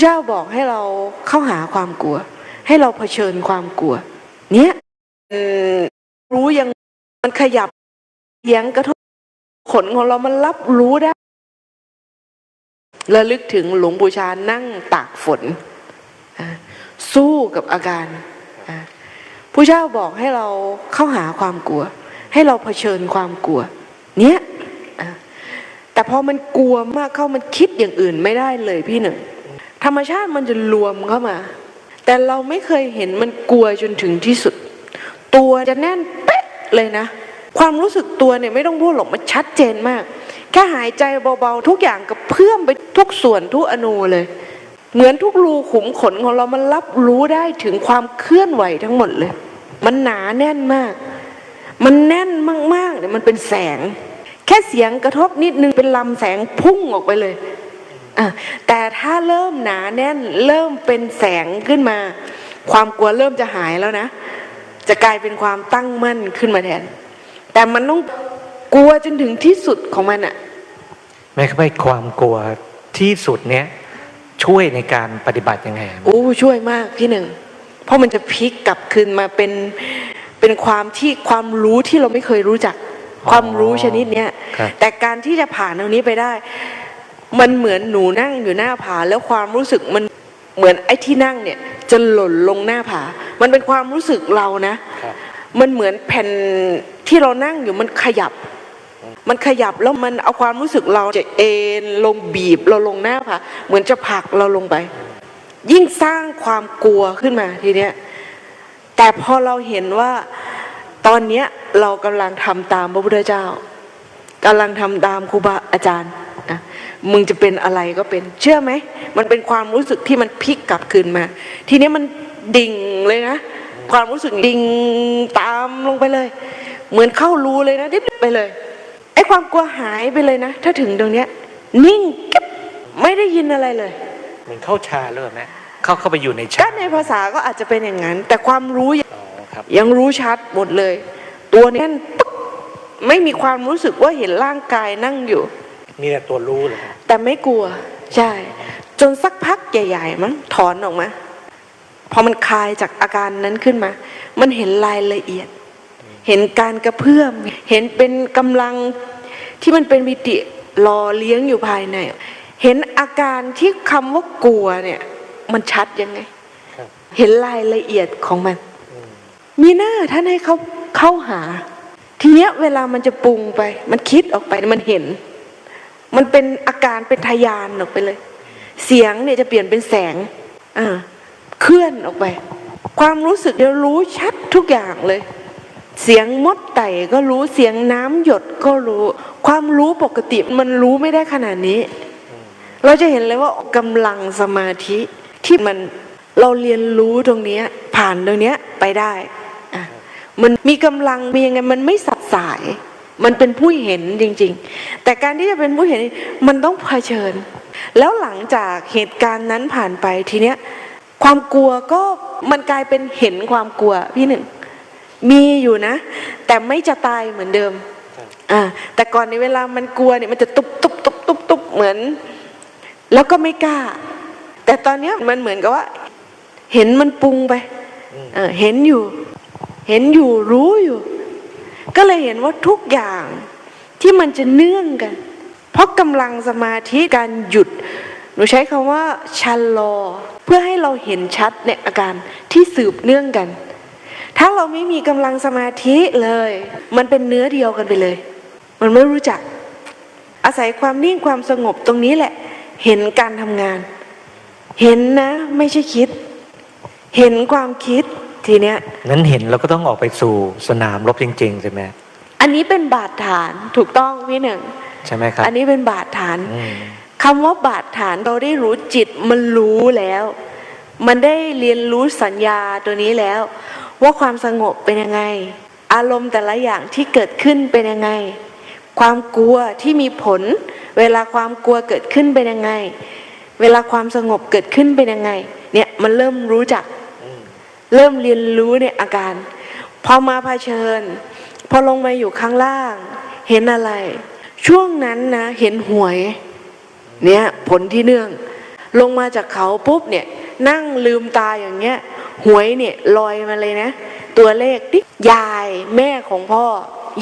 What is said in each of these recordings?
เจ้าบอกให้เราเข้าหาความกลัว ให้เราเผชิญความกลัว เนี้ยรู้ยังมันขยับเสียงกระทบขนของเรามันรับรู้ได้ระลึกถึงหลวงปู่ชานั่งตากฝน สู้กับอาการอะผู้เจ้าบอกให้เราเข้าหาความกลัว ให้เราเผชิญความกลัว เนี้ยแต่พอมันกลัวมากเข้ามันคิดอย่างอื่นไม่ได้เลยพี่หนึ่ง ธรรมชาติมันจะรวมเข้ามา แต่เราไม่เคยเห็นมันกลัวจนถึงที่สุด ตัวจะแน่นเป๊ะเลยนะ ความรู้สึกตัวเนี่ยไม่ต้องพูดหรอกมันชัดเจนมาก แค่หายใจเบาๆทุกอย่างกับเพื่อมไปทุกส่วนทุกอนูเลย เหมือนทุกรูขุมขนของเรามันรับรู้ได้ถึงความเคลื่อนไหวทั้งหมดเลย มันหนาแน่นมาก มันแน่นมากๆเนี่ยมันเป็นแสง แค่เสียงกระทบนิดนึงเป็นลำแสงพุ่งออกไปเลย แต่ถ้าเริ่มหนาแน่นเริ่มเป็นแสงขึ้นมา ความกลัวเริ่มจะหายแล้วนะ จะกลายเป็นความตั้งมั่นขึ้นมาแทน แต่มันต้องกลัวจนถึงที่สุดของมันอะแม้กระทั่งความกลัวที่สุดเนี้ยช่วยในการปฏิบัติยังไงโอ้ช่วยมากพี่หนึ่ง เพราะมันจะพลิกกลับคืนมาเป็นเป็นความที่ความรู้ที่เราไม่เคยรู้จัก ความรู้ชนิดเนี้ยครับแต่การที่จะผ่านตรงนี้ไปได้ มันเหมือนหนูนั่งอยู่หน้าผา แล้วความรู้สึกมันเหมือนไอ้ที่นั่งเนี่ย จะหล่นลงหน้าผา มันเป็นความรู้สึกเรานะครับมันเหมือนแผ่นที่เรานั่งอยู่มันขยับ มันขยับแล้วมันเอาความรู้สึกเราจะเอ็นลงบีบเราลงหน้าผาเหมือนจะผลักเราลงไป ยิ่งสร้างความกลัวขึ้นมาทีเนี้ยแต่พอเราเห็นว่าตอนเนี้ยเรากำลังทำตามพระพุทธเจ้ากำลังทำตามครูบาอาจารย์อะ มึงจะเป็นอะไรก็เป็น เชื่อไหม มันเป็นความรู้สึกที่มันพลิกกลับคืนมา ทีนี้มันดิ่งเลยนะ ความรู้สึกดิ่งตามลงไปเลย เหมือนเข้ารูเลยนะดิบไปเลย ไอ้ความกลัวหายไปเลยนะ ถ้าถึงตรงเนี้ย นิ่งกิ๊บไม่ได้ยินอะไรเลย เหมือนเข้าฌานเลยไหมเข้าเข้าไปอยู่ในฌาถ้านในภาษาก็อาจจะเป็นอย่างนั้น แต่ความรู้ยังอ๋อครับยังรู้ชัดหมดเลย ตัวนี้แน่นปึ๊กไม่มีความรู้สึกว่าเห็นร่างกายนั่งอยู่ มีแต่ตัวรู้เลยครับแต่ไม่กลัว ใช่ จนสักพักใหญ่ ๆ มั้งถอนออกมา พอมันคลายจากอาการนั้นขึ้นมา มันเห็นรายละเอียด เห็นการกระเพื่อม เห็นเป็นกำลังที่มันเป็นมิติรอเลี้ยงอยู่ภายใน เห็นอาการที่คำว่ากลัวเนี่ย มันชัดยังไงครับเห็นรายละเอียดของมันอืมมีหน้าท่านให้เขาเข้าหา ทีเนี้ยเวลามันจะปรุงไป มันคิดออกไปมันเห็น มันเป็นอาการเป็นทะยานออกไปเลย เสียงเนี่ยจะเปลี่ยนเป็นแสงอ่าเคลื่อนออกไป ความรู้สึกจะรู้ชัดทุกอย่างเลย เสียงมดไต่ก็รู้เสียงน้ำหยดก็รู้ ความรู้ปกติมันรู้ไม่ได้ขนาดนี้ เราจะเห็นเลยว่ากำลังสมาธิที่มันเราเรียนรู้ตรงเนี้ยผ่านตรงเนี้ยไปได้อะมันมีกำลังมียังไงมันไม่สับสาย มันเป็นผู้เห็นจริง ๆ แต่การที่จะเป็นผู้เห็นมันต้องเผชิญ แล้วหลังจากเหตุการณ์นั้นผ่านไปทีเนี้ยความกลัวก็มันกลายเป็นเห็นความกลัวพี่หนึ่งมีอยู่นะ แต่ไม่จะตายเหมือนเดิมอ่าแต่ก่อนในเวลามันกลัวเนี่ยมันจะตุบตุบตุบตุบตุบเหมือน แล้วก็ไม่กล้า แต่ตอนเนี้ยมันเหมือนกับว่า เห็นมันปรุงไปเออเห็นอยู่ เห็นอยู่รู้อยู่ ก็เลยเห็นว่าทุกอย่างที่มันจะเนื่องกัน เพราะกำลังสมาธิการหยุด หนูใช้คำว่าชันลอ เพื่อให้เราเห็นชัดในอาการที่สืบเนื่องกัน ถ้าเราไม่มีกำลังสมาธิเลย มันเป็นเนื้อเดียวกันไปเลย มันไม่รู้จัก อาศัยความนิ่งความสงบตรงนี้แหละ เห็นการทำงาน เห็นนะ ไม่ใช่คิด เห็นความคิด ทีเนี้ยนั้นเห็นเราก็ต้องออกไปสู่สนามรบจริงๆใช่ไหมอันนี้เป็นบาดฐานถูกต้องพี่หนึ่งใช่ไหมครับอันนี้เป็นบาดฐานอืมคำว่าบาดฐานเราได้รู้จิตมันรู้แล้ว มันได้เรียนรู้สัญญาตัวนี้แล้ว ว่าความสงบเป็นยังไง อารมณ์แต่ละอย่างที่เกิดขึ้นเป็นยังไง ความกลัวที่มีผล เวลาความกลัวเกิดขึ้นเป็นยังไง เวลาความสงบเกิดขึ้นเป็นยังไง เนี่ยมันเริ่มรู้จัก เริ่มเรียนรู้ในอาการ พอมาเผชิญ พอลงมาอยู่ข้างล่าง เห็นอะไร ช่วงนั้นนะ เห็นหวย เนี่ยผลที่เนื่อง ลงมาจากเขาปุ๊บเนี่ย นั่งลืมตาอย่างเงี้ย หวยเนี่ยลอยมาเลยนะ ตัวเลขที่ยายแม่ของพ่อ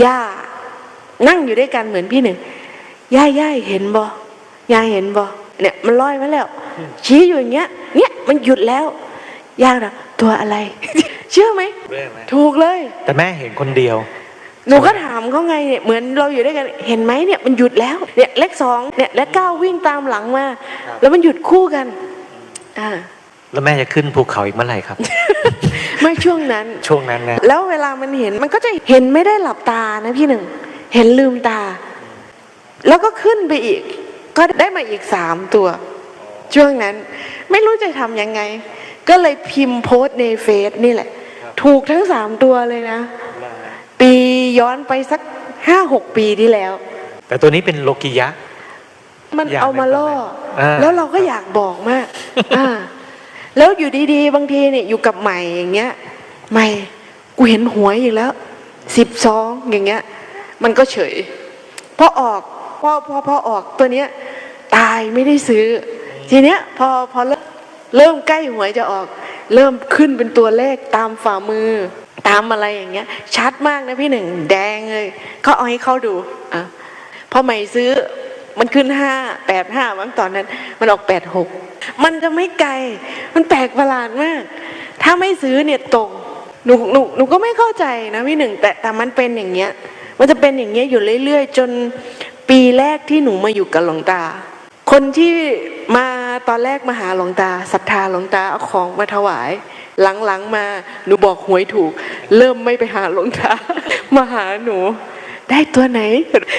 ย่า นั่งอยู่ด้วยกันเหมือนพี่หนึ่งย่าย่าเห็นบ่ยายเห็นบ่เนี่ยมันลอยมาแล้ว ชี้อยู่อย่างเงี้ย เนี่ยมันหยุดแล้ว ย่าน่ะตัวอะไร เชื่อไหมเรื่องไหมถูกเลย แต่แม่เห็นคนเดียว หนูก็ถามเขาไงเนี่ยเหมือนเราอยู่ด้วยกันเห็นไหมเนี่ยมันหยุดแล้วเนี่ยเลขสองเนี่ยเลขเก้าวิ่งตามหลังมาแล้วมันหยุดคู่กันอ่าแล้วแม่จะขึ้นภูเขาอีกเมื่อไหร่ครับ ไม่ช่วงนั้นช่วงนั้นนะแล้วเวลามันเห็นมันก็จะเห็นไม่ได้หลับตานะพี่หนึ่งเห็นลืมตา แล้วก็ขึ้นไปอีก ก็ได้มาอีกสามตัว ช่วงนั้น ไม่รู้จะทำยังไง ก็เลยพิมพ์โพสต์ในเฟซนี่แหละ ถูกทั้งสามตัวเลยนะ ปีย้อนไปสักห้าหกปีที่แล้ว แต่ตัวนี้เป็นโลกิยะ มันอยากเอามาล่ออ่าแล้วเราก็อยากบอกมากอ่าแล้วอยู่ดีๆ บางทีเนี่ยอยู่กับใหม่อย่างเงี้ย ใหม่กูเห็นหวยอีกแล้วสิบสองอย่างเงี้ย มันก็เฉยพอออกพอพอพอออกตัวเนี้ย ตายไม่ได้ซื้อ ทีเนี้ยพอพอเริ่ม เริ่มใกล้หวยจะออก เริ่มขึ้นเป็นตัวเลขตามฝ่ามือ ตามอะไรอย่างเงี้ย ชัดมากนะพี่หนึ่งแดงเลยเขาเอาให้เขาดูอะพอใหม่ซื้อมันขึ้นห้าแปดห้ามั้งตอนนั้น มันออกแปดหกมันจะไม่ไกล มันแปลกประหลาดมาก ถ้าไม่ซื้อเนี่ยตรงหนูหนูหนูก็ไม่เข้าใจนะพี่หนึ่งแต่แต่มันเป็นอย่างเงี้ย มันจะเป็นอย่างเงี้ยอยู่เรื่อยๆ จนปีแรกที่หนูมาอยู่กับหลวงตา คนที่มา ตอนแรกมาหาหลวงตาศรัทธาหลวงตาเอาของมาถวาย หลังๆมาหนูบอกหวยถูก เริ่มไม่ไปหาหลวงตามาหาหนู ได้ตัวไหน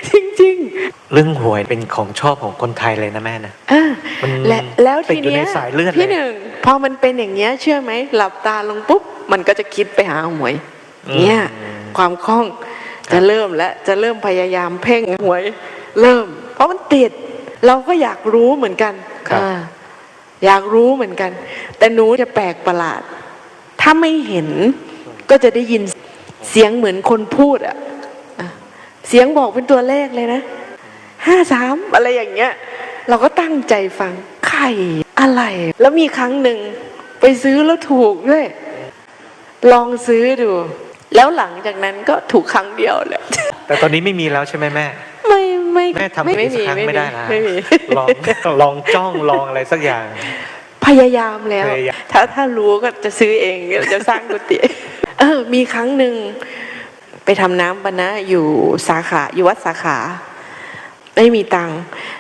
จริง ๆ เรื่องหวยเป็นของชอบของคนไทยเลยนะแม่นะอ่ามันและแล้วติทีดอยู่เนี้ยในสายเลือดเลยพี่หนึ่งพอมันเป็นอย่างเงี้ยเชื่อไหมหลับตาลงปุ๊บมันก็จะคิดไปหาหวยเนี่ยความคล่องจะเริ่มและจะเริ่มพยายามเพ่งหวย เริ่ม เพราะมันติด เราก็อยากรู้เหมือนกันครับอ่าอยากรู้เหมือนกัน แต่หนูจะแปลกประหลาด ถ้าไม่เห็นก็จะได้ยินเสียงเหมือนคนพูดอะอะเสียงบอกเป็นตัวเลขเลยนะห้าสามอะไรอย่างเงี้ย เราก็ตั้งใจฟังไข่อะไร แล้วมีครั้งหนึ่งไปซื้อแล้วถูกด้วย ลองซื้อดู แล้วหลังจากนั้นก็ถูกครั้งเดียวแหละแต่ตอนนี้ไม่มีแล้วใช่ไหมแม่ ไม่ไม่แม่ทำไม่อีกสักครั้งไม่ได้นะไม่มีลองลองจ้องลองอะไรสักอย่าง พยายามแล้วพยายามถ้าถ้ารู้ก็จะซื้อเองจะสร้างกุฏิเออ มีครั้งหนึ่งไปทำน้ำปะนะอยู่สาขาอยู่วัดสาขา ไม่มีตังค์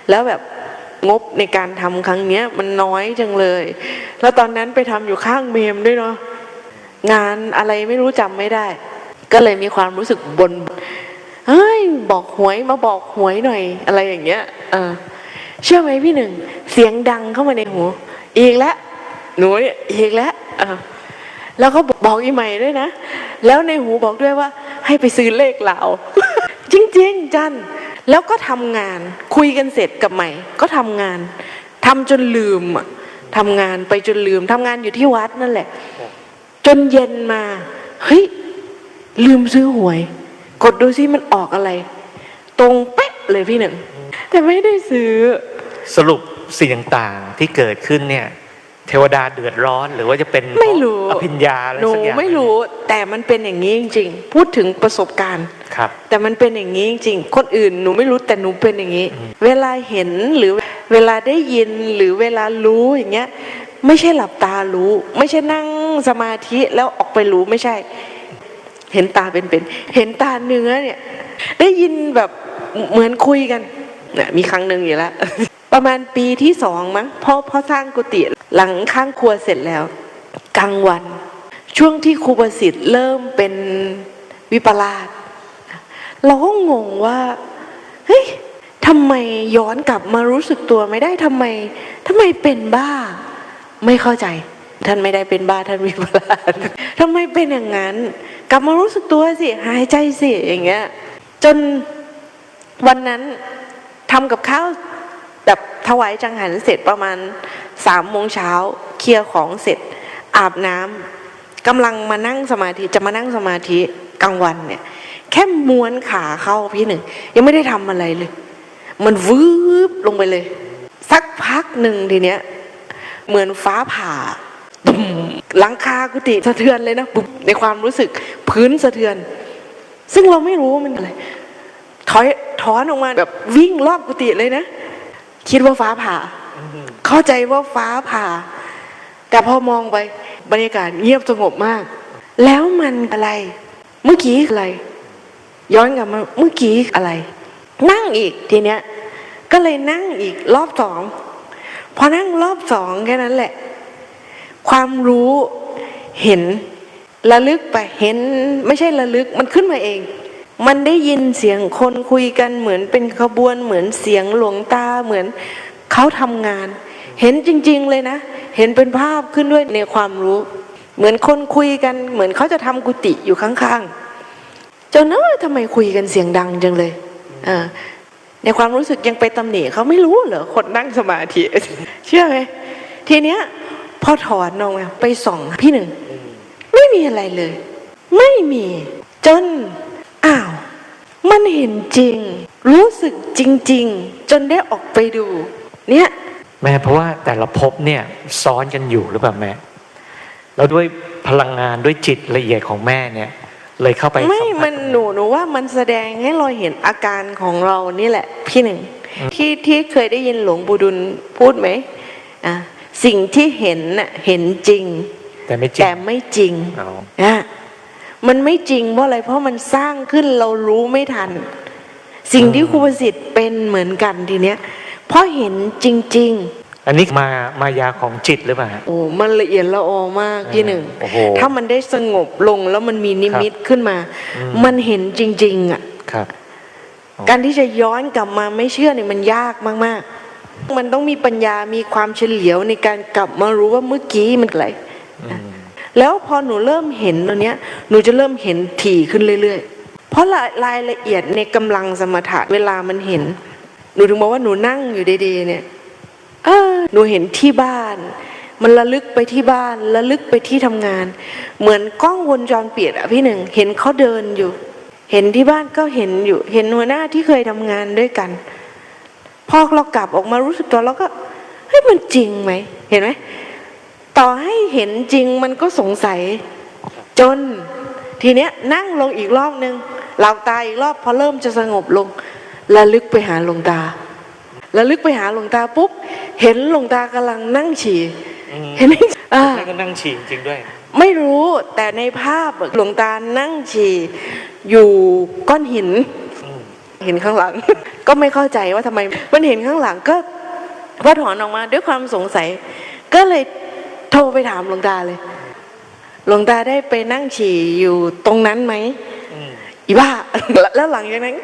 แล้วแบบงบในการทำครั้งเนี้ย มันน้อยจังเลย แล้วตอนนั้นไปทำอยู่ข้างเมมด้วยเนาะงานอะไรไม่รู้จำไม่ได้ ก็เลยมีความรู้สึกบน เฮ้ยบอกหวยมาบอกหวยหน่อย อะไรอย่างเงี้ยเออเชื่อไหมพี่หนึ่ง เสียงดังเข้ามาในหู อีกแล้วหนูเนี่ยอีกแล้วเออแล้วก็บอกอีใหม่ด้วยนะ แล้วในหูบอกด้วยว่า ให้ไปซื้อเลขเหล่าจริงๆจันแล้วก็ทำงานคุยกันเสร็จกับใหม่ ก็ทำงานทำจนลืมอะทำงานไปจนลืมทำงานอยู่ที่วัดนั่นแหละ จนเย็นมา เฮ้ย ลืมซื้อหวย กดดูซิมันออกอะไร ตรงเป๊ะเลยพี่หนึ่ง แต่ไม่ได้ซื้อ สรุปสิ่งต่างๆที่เกิดขึ้นเนี่ย เทวดาเดือดร้อนหรือว่าจะเป็นไม่รู้เพาะอภิญญาอะไรหนูสักอย่างไม่รู้แต่มันเป็นอย่างนี้จริง ๆ พูดถึงประสบการณ์ ครับ แต่มันเป็นอย่างนี้จริงๆคนอื่นหนูไม่รู้แต่หนูเป็นอย่างนี้ เวลาเห็นหรือเวลาได้ยินหรือเวลารู้อย่างเงี้ย ไม่ใช่หลับตารู้ ไม่ใช่นั่งสมาธิแล้วออกไปรู้ไม่ใช่ เห็นตาเป็นๆเห็นตาเนื้อเนี่ย ได้ยินแบบเหมือนคุยกันเนี่ยมีครั้งหนึ่งอยู่แล้ว ประมาณปีที่สองมั้งพ่อพ่อสร้างกุฏิหลังข้างครัวเสร็จแล้ว กลางวัน ช่วงที่ครูประสิทธิ์เริ่มเป็นวิปลาสเราก็งงว่าเฮ้ยทำไมย้อนกลับมารู้สึกตัวไม่ได้ทำไมทำไมเป็นบ้า ไม่เข้าใจ ท่านไม่ได้เป็นบ้าท่านวิปลาสทำไมเป็นอย่างนั้น กลับมารู้สึกตัวสิ หายใจสิอย่างเงี้ย จนวันนั้นทำกับข้าวแบบถวายจังหันเสร็จประมาณสามโมงเช้าเคลียร์ของเสร็จ อาบน้ำกำลังมานั่งสมาธิจะมานั่งสมาธิกลางวันเนี่ย แค่ม้วนขาเข้าพี่หนึ่ง ยังไม่ได้ทำอะไรเลย มันวืบลงไปเลย สักพักหนึ่งทีเนี้ย เหมือนฟ้าผ่า หลังคากุฏิสะเทือนเลยนะในความรู้สึกพื้นสะเทือน ซึ่งเราไม่รู้ว่ามันอะไรถอยถอนออกมาแบบวิ่งรอบกุฏิเลยนะ คิดว่าฟ้าผ่า เข้าใจว่าฟ้าผ่า แต่พอมองไปบรรยากาศเงียบสงบมาก แล้วมันอะไร เมื่อกี้อะไร ย้อนกลับมาเมื่อกี้อะไร นั่งอีกทีเนี้ย ก็เลยนั่งอีกรอบสองพอนั่งรอบสองแค่นั้นแหละ ความรู้เห็นระลึกไปเห็น ไม่ใช่ระลึกมันขึ้นมาเอง มันได้ยินเสียงคนคุยกันเหมือนเป็นขบวนเหมือนเสียงหลวงตาเหมือนเขาทำงาน เห็นจริง ๆเลยนะ เห็นเป็นภาพขึ้นด้วยในความรู้ เหมือนคนคุยกัน เหมือนเขาจะทำกุฏิอยู่ข้างๆจนเออทำไมคุยกันเสียงดังจังเลยอ่าในความรู้สึกยังไปตำหนิเขาไม่รู้เหรอคนนั่งสมาธิเชื่อไหมทีเนี้ย พอถอนออกมาไปส่องพี่หนึ่ง ไม่มีอะไรเลย ไม่มีจนอ้าว มันเห็นจริง รู้สึกจริง ๆ จนได้ออกไปดู เนี่ยแม่เพราะว่าแต่ละภพเนี่ยซ้อนกันอยู่หรือเปล่าแม่แล้วด้วยพลังงานด้วยจิตละเอียดของแม่เนี่ย เลยเข้าไปไม่สัผัสมันหนูหนูว่ามันแสดงให้เราเห็นอาการของเรานี่แหละ พี่หนึ่งที่ที่เคยได้ยินหลวงปู่ดุลพูดไหมอะ สิ่งที่เห็นน่ะเห็นจริง แต่ไม่จริแต่งไม่จริงเอาอะมันไม่จริงเพราะอะไรเพราะมันสร้างขึ้นเรารู้ไม่ทัน สิ่งที่ครูประสิทธิ์เป็นเหมือนกันทีเนี้ยเพราะเห็นจริงอันนี้มามายาของจิตหรือเปล่าฮะๆโอ้มันละเอียดละออมากพี่หนึ่งโอ้โหถ้ามันได้สงบลงแล้วมันมีนิมิตขึ้นมาอืมมันเห็นจริง ๆ อะครับ การที่จะย้อนกลับมาไม่เชื่อเนี่ยมันยากมาก ๆ มันต้องมีปัญญามีความเฉลียวในการกลับมารู้ว่าเมื่อกี้มันอะไรแล้วพอหนูเริ่มเห็นตัวเนี้ย หนูจะเริ่มเห็นถี่ขึ้นเรื่อยๆ เพราะรายรายละเอียดในกำลังสมถะเวลามันเห็น หนูถึงบอกว่าหนูนั่งอยู่ดีๆเนี่ยเออหนูเห็นที่บ้าน มันระลึกไปที่บ้านระลึกไปที่ทำงาน เหมือนกล้องวงจรปิดอะพี่หนึ่งเห็นเขาเดินอยู่ เห็นที่บ้านก็เห็นอยู่ เห็นหัวหน้าที่เคยทำงานด้วยกัน พอเรากลับออกมารู้สึกตัวเราก็เฮ้ยมันจริงไหมเห็นไหมต่อให้เห็นจริงมันก็สงสัย จน ทีเนี้ยนั่งลงอีกรอบนึงหลับตาอีกรอบพอเริ่มจะสงบลงระลึกไปหาหลวงตาระลึกไปหาหลวงตาปุ๊บเห็นหลวงตากำลังนั่งฉี่อืมเห็นไหมอ่าแม่ก็นั่งฉี่จริงด้วย ไม่รู้แต่ในภาพอะหลวงตานั่งฉี่อยู่ก้อนหินอืม เห็นข้างหลัง ก็ไม่เข้าใจว่าทำไม มันเห็นข้างหลังก็พอถอนออกมาด้วยความสงสัย ก็เลยโทรไปถามหลวงตาเลยหลวงตาได้ไปนั่งฉี่อยู่ตรงนั้นไหมอืมอีบ้าแล้วหลังจากนั้น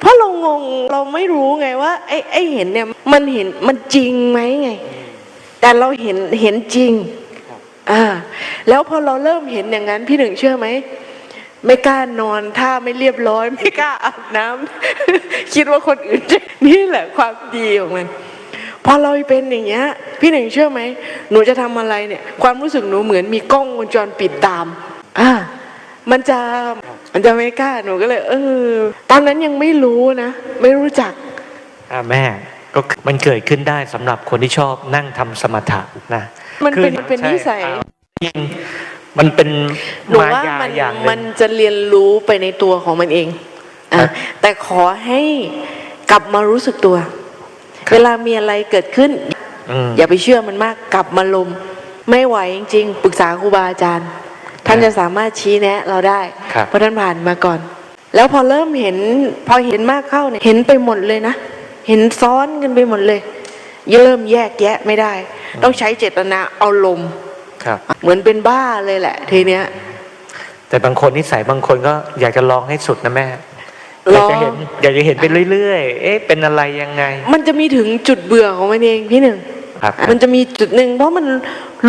เพราะเรางงเราไม่รู้ไงว่าไอ้ไอ้เห็นเนี่ยมันเห็นมันจริงไหมไง แต่เราเห็นเห็นจริงอ่าแล้วพอเราเริ่มเห็นอย่างนั้นพี่หนึ่งเชื่อไหม ไม่กล้านอนท่าไม่เรียบร้อย ไม่กล้าอาบน้ำคิดว่าคนอื่นจะนี่แหละความดีของมันพอเราเป็นอย่างเงี้ย พี่หนึ่งเชื่อไหมหนูจะทำอะไรเนี่ย ความรู้สึกหนูเหมือนมีกล้องวงจรปิดตามอ่ามันจะมันจะไม่กล้าหนูก็เลย เออ ตอนนั้นยังไม่รู้นะ ไม่รู้จักอ่าแม่ก็คือมันเกิดขึ้นได้สำหรับคนที่ชอบนั่งทำสมถะนะมันเป็นคือเป็นนิสัยใช่จริง มันเป็นหนูมาว่ายามันอย่างหมันึ่นง จะเรียนรู้ไปในตัวของมันเองครัอะบแต่ขอให้กลับมารู้สึกตัว เวลามีอะไรเกิดขึ้น อืม อย่าไปเชื่อมันมากกลับมาลม ไม่ไหวจริง ๆ ปรึกษาครูบาอาจารย์ ท่านจะสามารถชี้แนะเราได้ ครับ เพราะท่านผ่านมาก่อน แล้วพอเริ่มเห็น พอเห็นมากเข้าเนี่ยเห็นไปหมดเลยนะ เห็นซ้อนกันไปหมดเลยเริ่มแยกแยะไม่ได้ ต้องใช้เจตนาเอาลม ครับ เหมือนเป็นบ้าเลยแหละ ทีเนี้ย แต่บางคนนิสัยบางคนก็อยากจะลองให้สุดนะแม่อลยากองจะเห็นอยากจะเห็นไปเรื่อยๆ เอ๊ะ เป็นอะไรยังไง มันจะมีถึงจุดเบื่อของมันเองพี่หนึ่งครับมันจะมีจุดหนึ่งเพราะมัน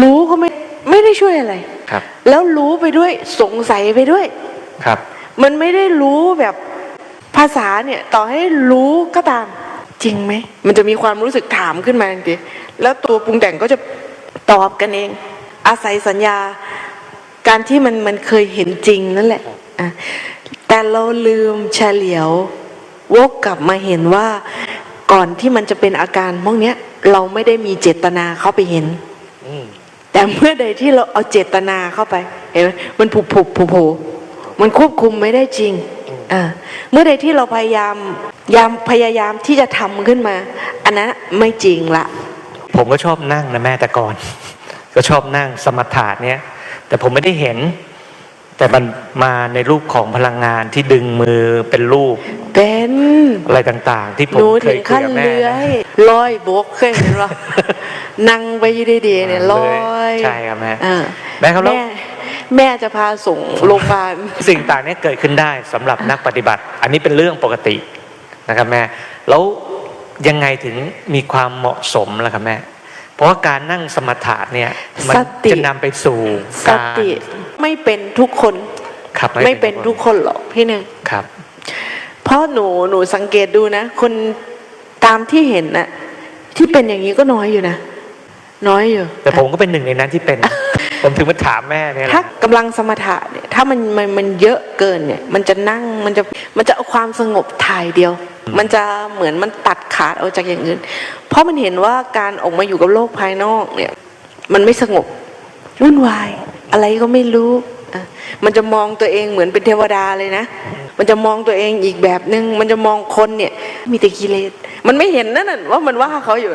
รู้ก็ไม่ไม่ได้ช่วยอะไรครับ แล้วรู้ไปด้วยสงสัยไปด้วยครับ มันไม่ได้รู้แบบภาษาเนี่ย ต่อให้รู้ก็ตาม จริงไหม มันจะมีความรู้สึกถามขึ้นมาทันทีแล้วตัวปรุงแต่งก็จะตอบกันเอง อาศัยสัญญา การที่มันมันเคยเห็นจริงนั่นแหละอะแต่เราลืมเฉลียววกกลับมาเห็นว่าก่อนที่มันจะเป็นอาการพวกเนี้ย เราไม่ได้มีเจตนาเข้าไปเห็นแต่เมื่อใดที่เราเอาเจตนาเข้าไป เห็นไหมมันผุบผุบโผล่โผล่มันควบคุมไม่ได้จริงอ่าเมื่อใดที่เราพยายามยามพยายามที่จะทำขึ้นมา อันนั้นไม่จริงละ ผมก็ชอบนั่งนะแม่แต่ก่อน ก็ชอบนั่งสมถะเนี่ย แต่ผมไม่ได้เห็น แต่มันมาในรูปของพลังงานที่ดึงมือเป็นรูป เป็นอะไรต่างๆ ที่ผหมนูเคถึยงคุยขั้นกับแม่เลื้อนะยลอยบกเคยเห็นหรอนั่งไปอยี่ดีๆเนี่ยลอยใช่ครับแม่อ่าแม่ครับแล้วแม่แม่จะพาส่งโรงพยาบาลสิ่งต่างเนี้เกิดขึ้นได้สำหรับนักปฏิบัติ อันนี้เป็นเรื่องปกตินะครับแม่แล้วยังไงถึงมีความเหมาะสมล่ะครับแม่ เพราะว่าการนั่งสมถะเนี่ยมัสติจะนำไปสู่สการติไม่เป็นทุกคนครับไม่เป็นทุกคนหรอกพี่หนึ่งครับเพราะหนูหนูสังเกตดูนะ คนตามที่เห็นน่ะที่เป็นอย่างนี้ก็น้อยอยู่นะน้อยอยู่ แต่ผมก็เป็นหนึ่งในนั้นที่เป็น ผมถึงมาถามแม่เนี่ยแหถ้าละกำลังสมถะเนี่ยถ้ามันมันมันเยอะเกินเนี่ย มันจะนั่งมันจะมันจะเอาความสงบถ่ายเดียว มันจะเหมือนมันตัดขาดออกจากอย่างอื่น เพราะมันเห็นว่าการออกมาอยู่กับโลกภายนอกเนี่ย มันไม่สงบวุ่นวาย อะไรก็ไม่รู้ มันจะมองตัวเองเหมือนเป็นเทวดาเลยนะ มันจะมองตัวเองอีกแบบนึง มันจะมองคนเนี่ย มีแต่กิเลส มันไม่เห็นนั่นน่ะว่ามันว่าเขาอยู่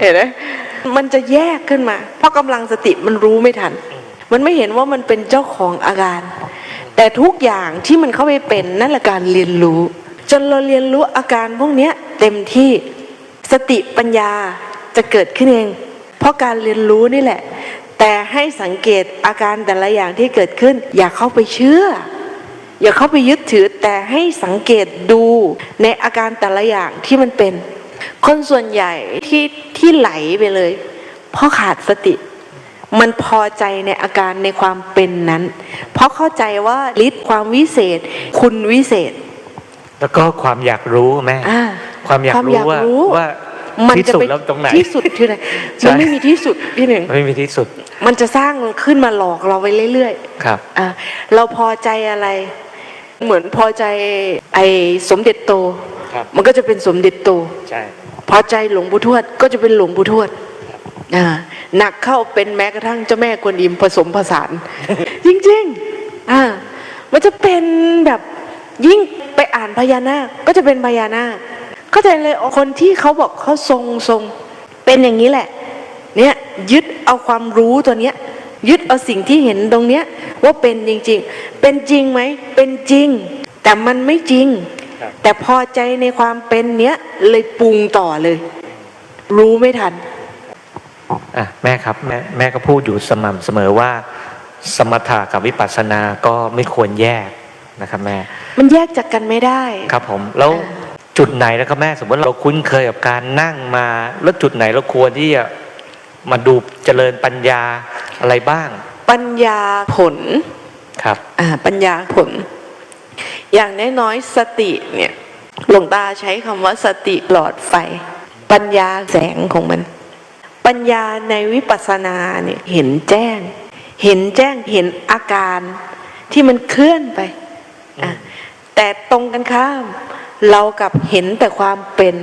เห็นไหมมันจะแยกขึ้นมา เพราะกำลังสติมันรู้ไม่ทัน มันไม่เห็นว่ามันเป็นเจ้าของอาการ แต่ทุกอย่างที่มันเข้าไปเป็นนั่นแหละการเรียนรู้ จนเราเรียนรู้อาการพวกนี้เต็มที่สติปัญญาจะเกิดขึ้นเอง เพราะการเรียนรู้นี่แหละ แต่ให้สังเกตอาการแต่ละอย่างที่เกิดขึ้น อย่าเข้าไปเชื่อ อย่าเข้าไปยึดถือแต่ให้สังเกตดูในอาการแต่ละอย่างที่มันเป็น คนส่วนใหญ่ที่ที่ไหลไปเลย เพราะขาดสติ มันพอใจในอาการในความเป็นนั้น เพราะเข้าใจว่าฤทธิ์ความวิเศษ คุณวิเศษ แล้วก็ความอยากรู้แม่อ่าความอยากความรู้อยากว่ารู้ว่ามันที่จะสุดไปแล้วตรงไหนที่สุดที่ไหนใช่มันไม่มีที่สุดพี่หนึ่งไม่มีที่สุด มันจะสร้างขึ้นมาหลอกเราไปเรื่อยครับๆอะเราพอใจอะไร เหมือนพอใจไอ้สมเด็จโตครับมันก็จะเป็นสมเด็จโตใช่พอใจหลวงปู่ทวดก็จะเป็นหลวงปู่ทวดอ่าหนักเข้าเป็นแม้กระทั่งเจ้าแม่กวนอิมผสมผสาน จริงๆอ่ามันจะเป็นแบบ ยิ่งไปอ่านพญานาคก็จะเป็นพญานาคเข้าใจเลยคนที่เขาบอกเขาทรงทรงเป็นอย่างนี้แหละ เนี่ยยึดเอาความรู้ตัวเนี้ยยึดเอาสิ่งที่เห็นตรงเนี้ยว่าเป็นจริง ๆ เป็นจริงไหมเป็นจริง แต่มันไม่จริงครับแต่พอใจในความเป็นเนี้ยเลยปรุงต่อเลย รู้ไม่ทันอะแม่ครับแม่แม่ก็พูดอยู่สม่ำเสมอว่า สมถะกับวิปัสสนาก็ไม่ควรแยก นะครับแม่ มันแยกจากกันไม่ได้ ครับผมแล้วอ่าจุดไหนนะครับแม่สมมติเราคุ้นเคยกับการนั่งมา แล้วจุดไหนเราควรที่จะมาดูเจริญปัญญาอะไรบ้าง ปัญญาผลครับอ่าปัญญาผล อย่างน้อยๆสติเนี่ยหลวงตาใช้คำว่าสติหลอดไฟ ปัญญาแสงของมัน ปัญญาในวิปัสสนาเนี่ยเห็นแจ้ง เห็นแจ้งเห็นอาการที่มันเคลื่อนไปอะ แต่ตรงกันข้าม เรากลับเห็นแต่ความเป็น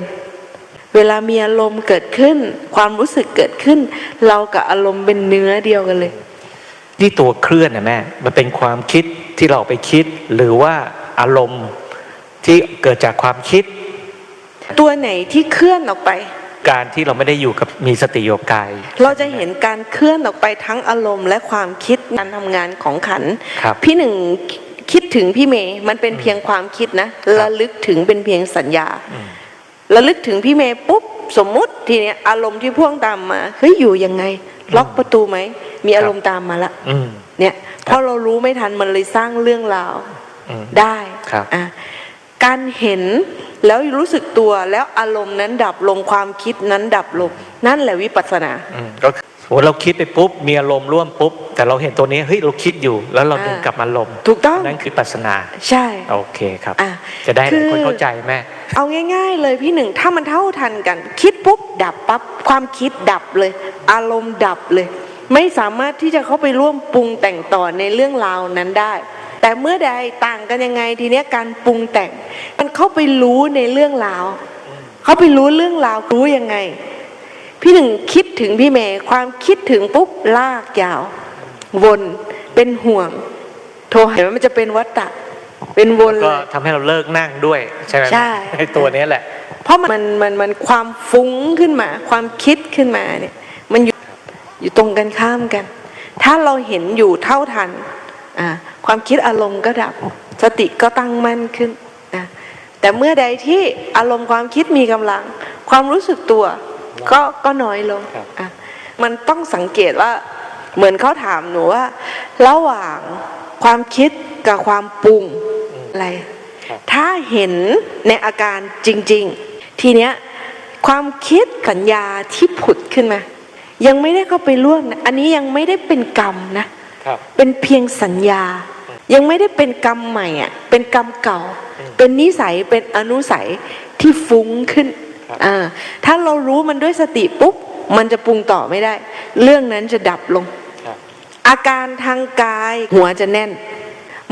เวลามีอารมณ์เกิดขึ้น ความรู้สึกเกิดขึ้น เรากับอารมณ์เป็นเนื้อเดียวกันเลยที่ตัวเคลื่อนนะแม่มันเป็นความคิดที่เราไปคิด หรือว่าอารมณ์ที่เกิดจากความคิด ตัวไหนที่เคลื่อนออกไป การที่เราไม่ได้อยู่กับมีสติอยู่กับกาย เราจะเห็นการเคลื่อนออกไปทั้งอารมณ์และความคิดการทำงานของขันครับพี่หนึ่ง คิดถึงพี่เมย์มันเป็นเพียงความคิดนะระลึกถึงเป็นเพียงสัญญาอืมระลึกถึงพี่เมย์ปุ๊บสมมุติทีเนี้ยอารมณ์ที่พ่วงตามมาเฮ้ยอยู่ยังไง ล็อกประตูไหมมีอารมณ์ตามมาละอืมเนี่ยเพราะเรารู้ไม่ทันมันเลยสร้างเรื่องราวอืมได้ครับอะการเห็นแล้วรู้สึกตัวแล้วอารมณ์นั้นดับลงความคิดนั้นดับลงนั่นแหละวิปัสสนาอืมก็ คือสมมติเราคิดไปปุ๊บมีอารมณ์ร่วมปุ๊บ แต่เราเห็นตัวนี้เฮ้ยเราคิดอยู่ แล้วเราดึงอ่ากลับมาลมณ์ถูกต้องนั่นคือปัสสนาใช่โอเคครับอะจะได้หคืลายอคนเข้าใจแม่เอาง่าย ๆ เลยพี่หนึ่งถ้ามันเท่าทันกัน คิดปุ๊บดับปั๊บความคิดดับเลย อารมณ์ดับเลย ไม่สามารถที่จะเข้าไปร่วมปรุงแต่งต่อในเรื่องราวนั้นได้ แต่เมื่อใดต่างกันยังไงทีเนี้ยการปรุงแต่ง มันเข้าไปรู้ในเรื่องราว เข้าไปรู้เรื่องราวรู้ยังไง พพี่หนึ่งคิดถึงพี่เมย์ความคิดถึงปุ๊บลากยาว วนเป็นห่วง โทรหามันจะเป็นวัฏฏะเป็นวนเลก็ย ทำให้เราเลิกนั่งด้วย ใช่ไหมใช่ ไอ้ตัวเนี้ยแหละ เพราะมันมันมันความฟุ้งขึ้นมา ความคิดขึ้นมาเนี่ย มันอยู่อยู่ตรงกันข้ามกัน ถ้าเราเห็นอยู่เท่าทันอ่าความคิดอารมณ์ก็ดับ สติก็ตั้งมั่นขึ้นอะแต่เมื่อใดที่อารมณ์ความคิดมีกำลัง ความรู้สึกตัว ก็ก็น้อยลงครับอะมันต้องสังเกตว่าเหมือนเขาถามหนูว่า ระหว่างความคิดกับความปรุงอะไรครับถ้าเห็นในอาการจริง ๆ ทีเนี้ยความคิดสัญญาที่ผุดขึ้นมา ยังไม่ได้เข้าไปล่วงนะอันนี้ยังไม่ได้เป็นกรรมนะครับเป็นเพียงสัญญา ยังไม่ได้เป็นกรรมใหม่อะเป็นกรรมเก่า เป็นนิสัยเป็นอนุสัยที่ฟุ้งขึ้นครับ อ่าถ้าเรารู้มันด้วยสติปุ๊บ มันจะปรุงต่อไม่ได้ เรื่องนั้นจะดับลงครับอาการทางกายหัวจะแน่น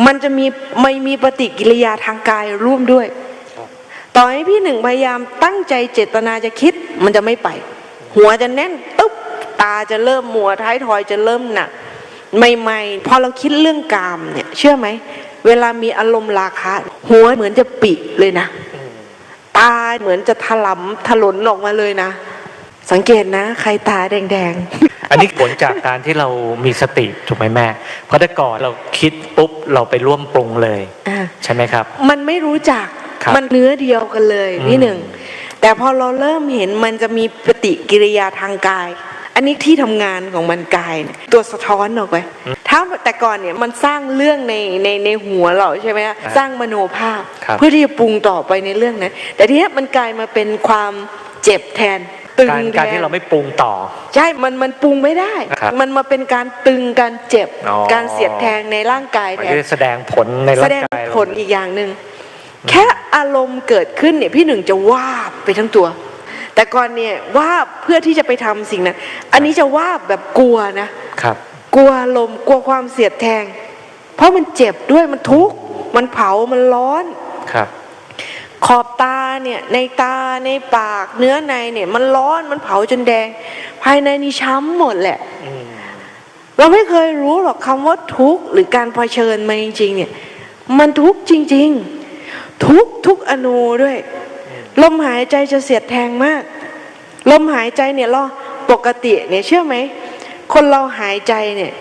มันจะมีไม่มีปฏิกิริยาทางกายร่วมด้วยครับต่อให้พี่หนึ่งพยายามตั้งใจเจตนาจะคิดมันจะไม่ไป หัวจะแน่นตุ๊บตาจะเริ่มมัวท้ายทอยจะเริ่มหนักใหม่ๆพอเราคิดเรื่องกามเนี่ย เชื่อไหม เวลามีอารมณ์ราคะ หัวเหมือนจะปิเลยนะอืม ตาเหมือนจะถลำถลนออกมาเลยนะ สังเกตนะ ใครตาแดงๆ อันนี้ผลจากการที่เรามีสติถูกไหมแม่ เพราะแต่ก่อนเราคิดปุ๊บเราไปร่วมปรุงเลยอ่าใช่ไหมครับ มันไม่รู้จักครับมันเนื้อเดียวกันเลยอืมพี่หนึ่งแต่พอเราเริ่มเห็นมันจะมีปฏิกิริยาทางกาย อันนี้ที่ทำงานของมันกายเนี่ยตัวสะท้อนออกไปถ้าแต่ก่อนเนี่ยมันสร้างเรื่องในในในหัวเราใช่ไหมฮะสร้างมโนภาพครับเพื่อที่จะปรุงต่อไปในเรื่องนั้น แต่ทีเนี้ยมันกลายมาเป็นความเจ็บแทนตึงการแทการนที่เราไม่ปรุงต่อ ใช่ มันมันปรุงไม่ได้ครับมันมาเป็นการตึงการเจ็บอ๋อการเสียดแทงในร่างกายมันแทก็นจะแสดงผลในแสร่างดงกายเราผลอีกอย่างหนึ่งแค่อารมณ์เกิดขึ้นเนี่ยพี่หนึ่งจะวาบไปทั้งตัว แต่ก่อนเนี่ยวาบเพื่อที่จะไปทำสิ่งนั้น อันนี้จะวาบแบบกลัวนะครับ กลัวลมณ์กลัวความเสียดแทง เพราะมันเจ็บด้วยมันทุกข์มันเผามันร้อนครับ ขอบตาเนี่ยในตาในปากเนื้อในเนี่ย มันร้อนมันเผาจนแดง ภายในนี่ช้ำหมดแหละอืมเราไม่เคยรู้หรอกคำว่าทุกข์หรือการเผชิญมาจริงๆเนี่ย มันทุกข์จริง ๆ ทุกข์ทุกอนูด้วย ลมหายใจจะเสียดแทงมาก ลมหายใจเนี่ยเราปกติเนี่ยเชื่อไหม คนเราหายใจเนี่ย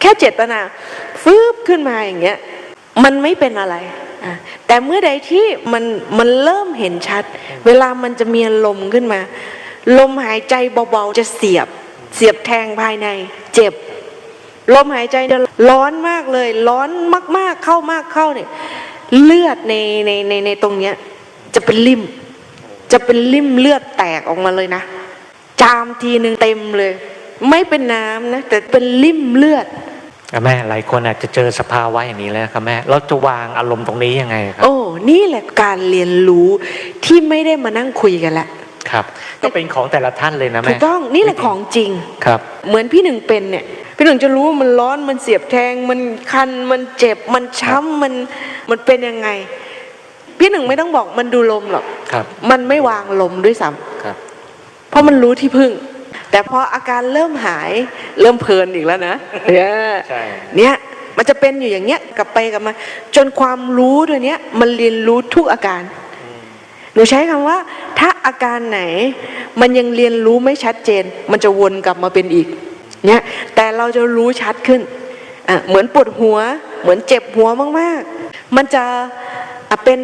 แค่เจตนาฟืบขึ้นมาอย่างเงี้ย มันไม่เป็นอะไรแต่เมื่อใดที่มันมันเริ่มเห็นชัด เวลามันจะมีลมขึ้นมา ลมหายใจเบาๆจะเสียบ เสียบแทงภายใน เจ็บ ลมหายใจจะร้อนมากเลย ร้อนมากๆเข้ามากเข้าเนี่ย เลือดในในในในตรงเนี้ย จะเป็นริ่ม จะเป็นริ่มเลือดแตกออกมาเลยนะ จามทีหนึ่งเต็มเลย ไม่เป็นน้ำนะแต่เป็นริ่มเลือดแม่หลายคนอาจจะเจอสภาวะอย่างนี้แล้วครับแม่เราจะวางอารมณ์ตรงนี้ยังไงครับ โอ้นี่แหละการเรียนรู้ที่ไม่ได้มานั่งคุยกันละครับ ก็เป็นของแต่ละท่านเลยนะถูแม่กต้องนี่แหละของจริงครับ เหมือนพี่หนึ่งเป็นเนี่ยพี่หนึ่งจะรู้ว่ามันร้อนมันเสียบแทง มันคันมันเจ็บมันช้ำมันมันเป็นยังไง พี่หนึ่งไม่ต้องบอกมันดูลมหรอกครับ มันไม่วางลมด้วยซ้ำครับ เพราะมันรู้ที่พึ่ง แต่พออาการเริ่มหายเริ่มเพลินอีกแล้วนะเนี่ยใช่เนี่ยมันจะเป็นอยู่อย่างเงี้ยกลับไปกลับมา จนความรู้ตัวเนี้ย มันเรียนรู้ทุกอาการหนูใช้คำว่า ถ้าอาการไหน มันยังเรียนรู้ไม่ชัดเจน มันจะวนกลับมาเป็นอีก เนี่ยแต่เราจะรู้ชัดขึ้นอะเหมือนปวดหัว เหมือนเจ็บหัวมากๆ มันจะอะ เป็น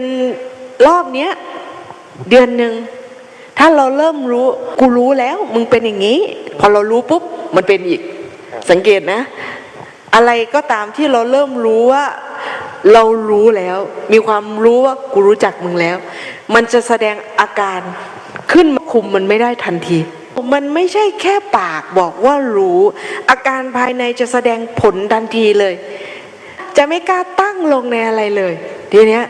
รอบเนี้ยเดือนหนึ่งถ้าเราเริ่มรู้กูรู้แล้วมึงเป็นอย่างนี้ พอเรารู้ปุ๊บมันเป็นอีก สังเกตนะ อะไรก็ตามที่เราเริ่มรู้ว่า เรารู้แล้ว มีความรู้ว่ากูรู้จักมึงแล้ว มันจะแสดงอาการขึ้นมาคุมมันไม่ได้ทันที มันไม่ใช่แค่ปากบอกว่ารู้ อาการภายในจะแสดงผลทันทีเลย จะไม่กล้าตั้งลงในอะไรเลย ทีเนี้ย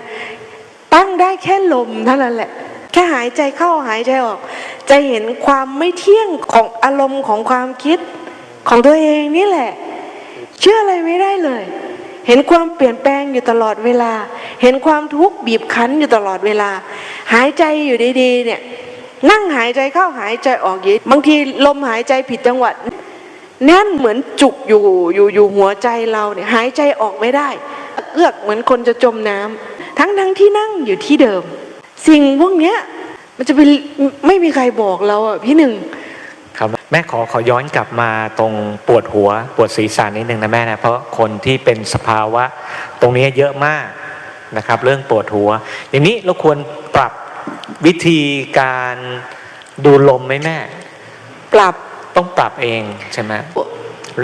ตั้งได้แค่ลมเท่านั้นแหละ แค่หายใจเข้าหายใจออก จะเห็นความไม่เที่ยงของอารมณ์ของความคิดของตัวเองนี่แหละ เชื่ออะไรไม่ได้เลย เห็นความเปลี่ยนแปลงอยู่ตลอดเวลา เห็นความทุกข์บีบคั้นอยู่ตลอดเวลา หายใจอยู่ดีๆเนี่ยนั่งหายใจเข้าหายใจออกเยบางทีลมหายใจผิดจังหวะ แน่นเหมือนจุกอยู่อยู่อยู่หัวใจเราเนี่ยหายใจออกไม่ได้ เอื้อกเหมือนคนจะจมน้ำทั้งทั้งที่นั่งอยู่ที่เดิม สิ่งพวกเนี้ยมันจะเป็นไม่มีใครบอกเราอะพี่หนึ่งครับแม่ขอขอย้อนกลับมาตรงปวดหัวปวดศีรษะนิดนึงนะแม่นะเพราะคนที่เป็นสภาวะ ตรงนี้เยอะมากนะครับ เรื่องปวดหัว อย่างนี้เราควรปรับวิธีการดูลมไหมแม่ ปรับ ต้องปรับเองใช่ไหม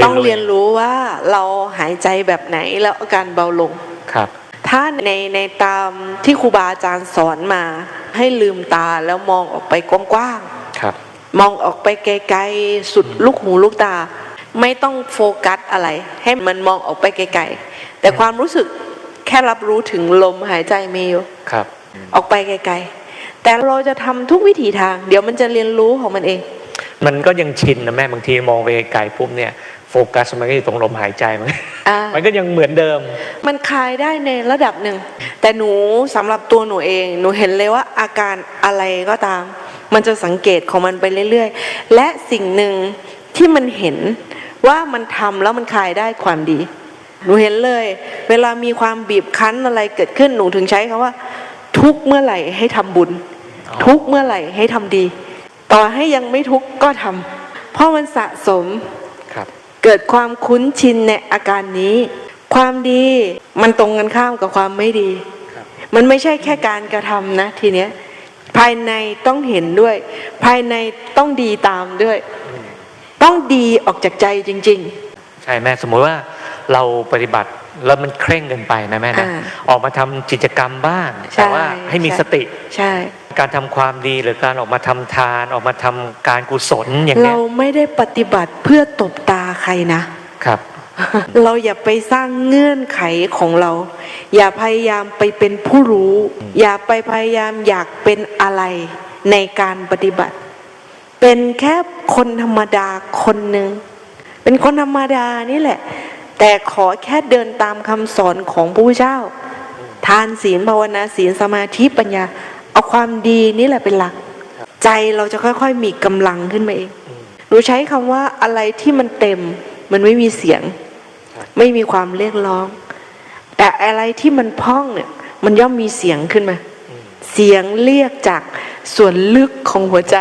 ต้องเรียนรู้ว่าเราหายใจแบบไหนแล้วอาการเบาลงครับ ถ้าในในตามที่ครูบาอาจารย์สอนมาให้ลืมตาแล้วมองออกไปกว้างครับๆมองออกไปไกลๆสุดลูกหูลูกตา ไม่ต้องโฟกัสอะไร ให้มันมองออกไปไกลๆแต่ความรู้สึกแค่รับรู้ถึงลมหายใจมีอยู่ครับ ออกไปไกลๆแต่เราจะทำทุกวิถีทาง เดี๋ยวมันจะเรียนรู้ของมันเอง มันก็ยังชินนะแม่บางทีมองไปไกลๆปุ๊บเนี่ยโฟกัสมันก็อยู่ตรงลมหายใจมันอ่ามันก็ยังเหมือนเดิม มันคลายได้ในระดับหนึ่ง แต่หนูสำหรับตัวหนูเอง หนูเห็นเลยว่าอาการอะไรก็ตาม มันจะสังเกตของมันไปเรื่อยๆ และสิ่งหนึ่งที่มันเห็นว่ามันทำแล้วมันคลายได้ความดี หนูเห็นเลย เวลามีความบีบคั้นอะไรเกิดขึ้นหนูถึงใช้คำว่า ทุกเมื่อไหร่ให้ทำบุญอ๋อทุกเมื่อไหร่ให้ทำดี ต่อให้ยังไม่ทุกข์ก็ทำเพราะมันสะสมครับเกิดความคุ้นชินในอาการนี้ ความดีมันตรงกันข้ามกับความไม่ดีครับมันไม่ใช่แค่การกระทำนะทีเนี้ยภายในต้องเห็นด้วย ภายในต้องดีตามด้วย ต้องดีออกจากใจจริงใช่แม่สมมุติว่าเราปฏิบัติแล้วมันเคร่งเกินไปนะแม่นะอ่าออกมาทำกิจกรรมบ้างใช่แต่ว่าให้มีใช่สติๆใช่ การทำความดีหรือการออกมาทำทานออกมาทำการกุศลอย่างเงี้เรายไม่ได้ปฏิบัติเพื่อตบตาใครนะครับ เราอย่าไปสร้างเงื่อนไขของเรา อย่าพยายามไปเป็นผู้รู้ อย่าไปพยายามอยากเป็นอะไรในการปฏิบัติ เป็นแค่คนธรรมดาคนหนึ่งเป็นคนธรรมดานี่แหละ แต่ขอแค่เดินตามคำสอนของพระพุทธเจ้า ทานศีลภาวนาศีลสมาธิปัญญา เอาความดีนี่แหละเป็นหลัก ใจเราจะค่อยๆ มีกำลังขึ้นมาเองหนูใช้คำว่าอะไรที่มันเต็ม มันไม่มีเสียงครับไม่มีความเรียกร้อง แต่อะไรที่มันพร่องเนี่ย มันย่อมมีเสียงขึ้นมา เสียงเรียกจากส่วนลึกของหัวใจ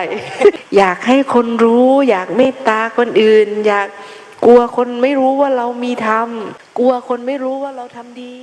อยากให้คนรู้ อยากเมตตาคนอื่น อยากกลัวคนไม่รู้ว่าเรามีธรรมกลัวคนไม่รู้ว่าเราทำดี